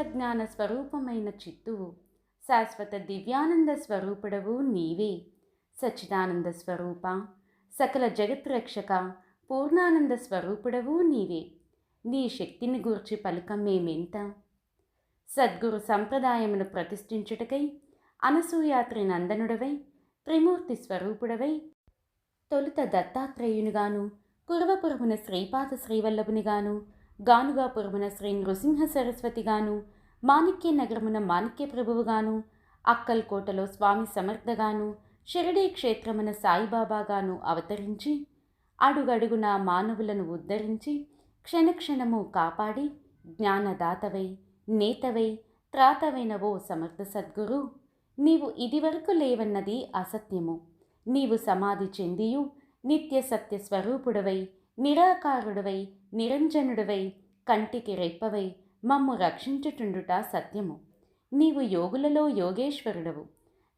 జ్ఞాన స్వరూపమైన చిత్తువు శాశ్వత దివ్యానంద స్వరూపుడవు నీవే. సచ్చిదానంద స్వరూప సకల జగత్ రక్షక పూర్ణానంద స్వరూపుడవు నీవే. నీ శక్తిని గూర్చి పలుకం మేమెంత సద్గురు సంప్రదాయమును ప్రతిష్ఠించుటకై అనసూయాత్రి నందనుడవై త్రిమూర్తి స్వరూపుడవై తొలుత దత్తాత్రేయునిగాను కురవపురమున శ్రీపాద శ్రీవల్లభునిగాను గానుగాపురమున శ్రీ నృసింహ సరస్వతిగాను మాణిక్య నగరమున మాణిక్య ప్రభువుగాను అక్కల్కోటలో స్వామి సమర్థగాను షిరడీ క్షేత్రమున సాయిబాబాగాను అవతరించి అడుగడుగున మానవులను ఉద్ధరించి క్షణక్షణము కాపాడి జ్ఞానదాతవై నేతవై త్రాతవైనవో సమర్థ సద్గురు నీవు ఇదివరకు లేవన్నది అసత్యము. నీవు సమాధి చెందియు నిత్య సత్య స్వరూపుడవై నిరాకారుడవై నిరంజనుడవై కంటికి రెప్పవై మమ్ము రక్షించుచుండుట సత్యము. నీవు యోగులలో యోగేశ్వరుడవు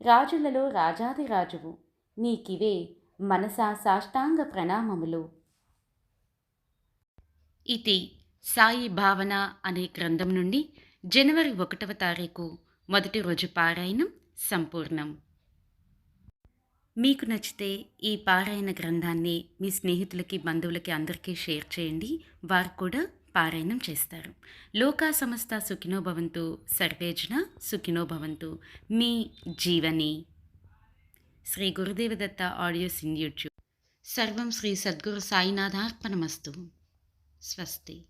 రాజులలో రాజాదిరాజువు నీకివే మనసా సాష్టాంగ ప్రణామములు. ఇది సాయి భావన అనే గ్రంథం నుండి జనవరి ఒకటవ తారీఖు మొదటి రోజు పారాయణం సంపూర్ణం. మీకు నచ్చితే ఈ పారాయణ గ్రంథాన్ని మీ స్నేహితులకి బంధువులకి అందరికీ షేర్ చేయండి. వారు కూడా పారాయణం చేస్తారు. లోకా సమస్త సుఖినోభవంతు సర్వేజన సుఖినోభవంతు. మీ Jeevani. Shri Gurudevadatta audios in YouTube. సర్వం శ్రీ సద్గురు సాయినాథార్పణమస్తు. స్వస్తి.